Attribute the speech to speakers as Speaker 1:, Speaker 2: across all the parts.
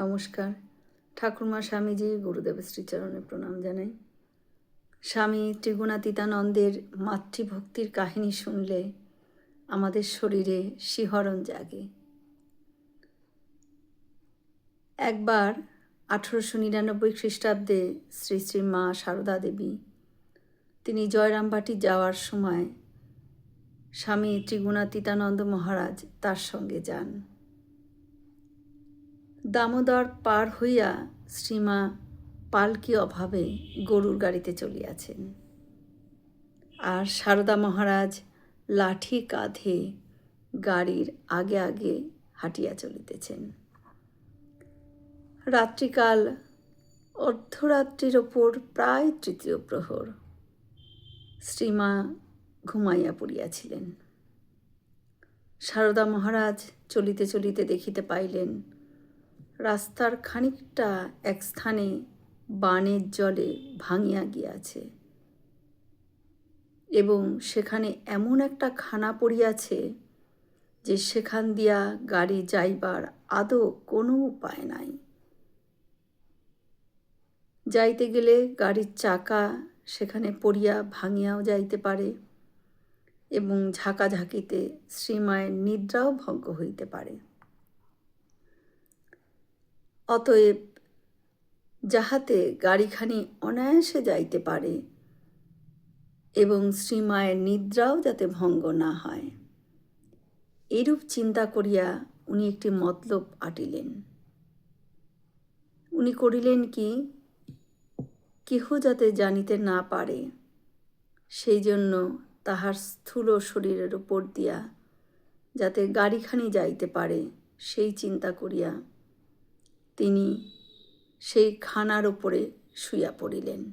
Speaker 1: নমস্কার। ঠাকুরমা স্বামীজি গুরুদেব শ্রীচরণে প্রণাম জানাই। স্বামী ত্রিগুণাতীতানন্দের মাতৃভক্তির কাহিনী শুনলে আমাদের শরীরে শিহরণ জাগে। একবার আঠেরোশো নিরানব্বই খ্রিস্টাব্দে শ্রী শ্রী মা সারদা দেবী তিনি জয়রামবাটি যাওয়ার সময় স্বামী ত্রিগুণাতীতানন্দ মহারাজ তার সঙ্গে যান। দামোদর পার হইয়া শ্রীমা পালকি অভাবে গরুর গাড়িতে চলিয়াছেন। আর সারদা মহারাজ লাঠি কাঁধে গাড়ির আগে আগে হাঁটিয়া চলিতেছেন। রাত্রিকাল অর্ধরাত্রির ওপর প্রায় তৃতীয় প্রহর শ্রীমা ঘুমাইয়া পড়িয়াছিলেন। সারদা মহারাজ চলিতে চলিতে দেখিতে পাইলেন রাস্তার খানিকটা এক স্থানে বানের জলে ভাঙিয়া গিয়াছে। এবং সেখানে এমন একটা খানা পড়িয়াছে যে সেখান দিয়া গাড়ি যাইবার আদৌ কোনো উপায় নাই। যাইতে গেলে গাড়ির চাকা সেখানে পড়িয়া ভাঙিয়াও যাইতে পারে এবং ঝাঁকাঝাঁকিতে শ্রীমায়ের নিদ্রাও ভঙ্গ হইতে পারে। অতএব যাহাতে গাড়িখানি অনায়াসে যাইতে পারে এবং শ্রীমায়ের নিদ্রাও যাতে ভঙ্গ না হয়। এরূপ চিন্তা করিয়া উনি একটি মতলব আটিলেন। উনি করিলেন কি, কেহ যাতে জানিতে না পারে, সেই জন্য তাহার স্থূল শরীরের উপর দিয়া যাতে গাড়িখানি যাইতে পারে, সেই চিন্তা করিয়া তিনি সেই খানার উপরে শুইয়া পড়িলেন।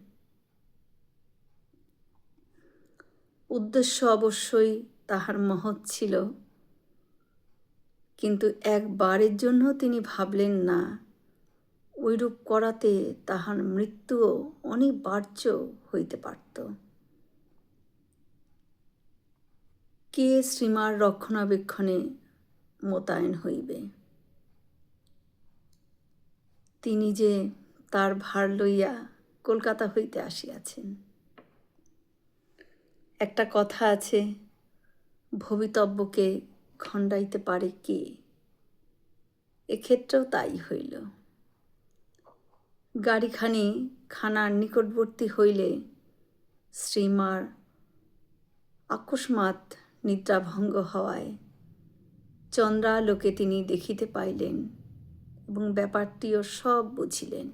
Speaker 1: উদ্দেশ্য অবশ্যই তাহার মহৎ ছিল। কিন্তু একবারের জন্য তিনি ভাবলেন না ওইরূপ করাতে তাহার মৃত্যুও অনিবার্য হইতে পারত। কে শ্রীমার রক্ষণাবেক্ষণে মোতায়েন হইবে? তিনি যে তার ভার লইয়া কলকাতা হইতে আসিয়াছেন। একটা কথা আছে, ভবিতব্যকে খণ্ডাইতে পারে কে? এক্ষেত্রেও তাই হইল। গাড়িখানি খানার নিকটবর্তী হইলে শ্রীমার আকস্মাৎ নিদ্রাভঙ্গ হওয়ায় চন্দ্রালোকে তিনি দেখিতে পাইলেন। এবং ব্যাপারটিও সব বুঝিলেন।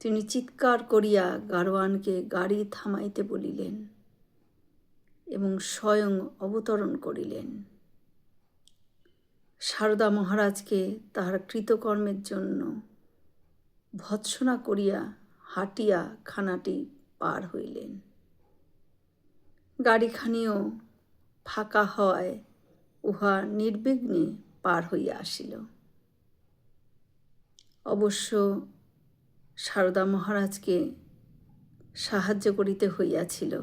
Speaker 1: তিনি চিৎকার করিয়া গারোয়ানকে গাড়ি থামাইতে বলিলেন এবং স্বয়ং অবতরণ করিলেন। সারদা মহারাজকে তাহার কৃতকর্মের জন্য ভৎসনা করিয়া হাঁটিয়া খানাটি পার হইলেন। গাড়িখানিও ফাঁকা হওয়ায় উহা নির্বিঘ্নে পার হইয়া আসিল। অবশ্য সারদা মহারাজকে সাহায্য করিতে হইয়াছিল।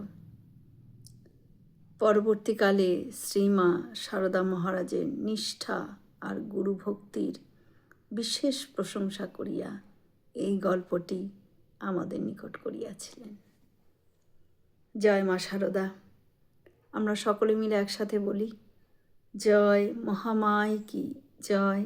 Speaker 1: পরবর্তীকালে শ্রীমা সারদা মহারাজের নিষ্ঠা আর গুরুভক্তির বিশেষ প্রশংসা করিয়া এই গল্পটি আমাদের নিকট করিয়াছিলেন। জয় মা সারদা। আমরা সকলে মিলে একসাথে বলি, জয় মহামায় কি, জয়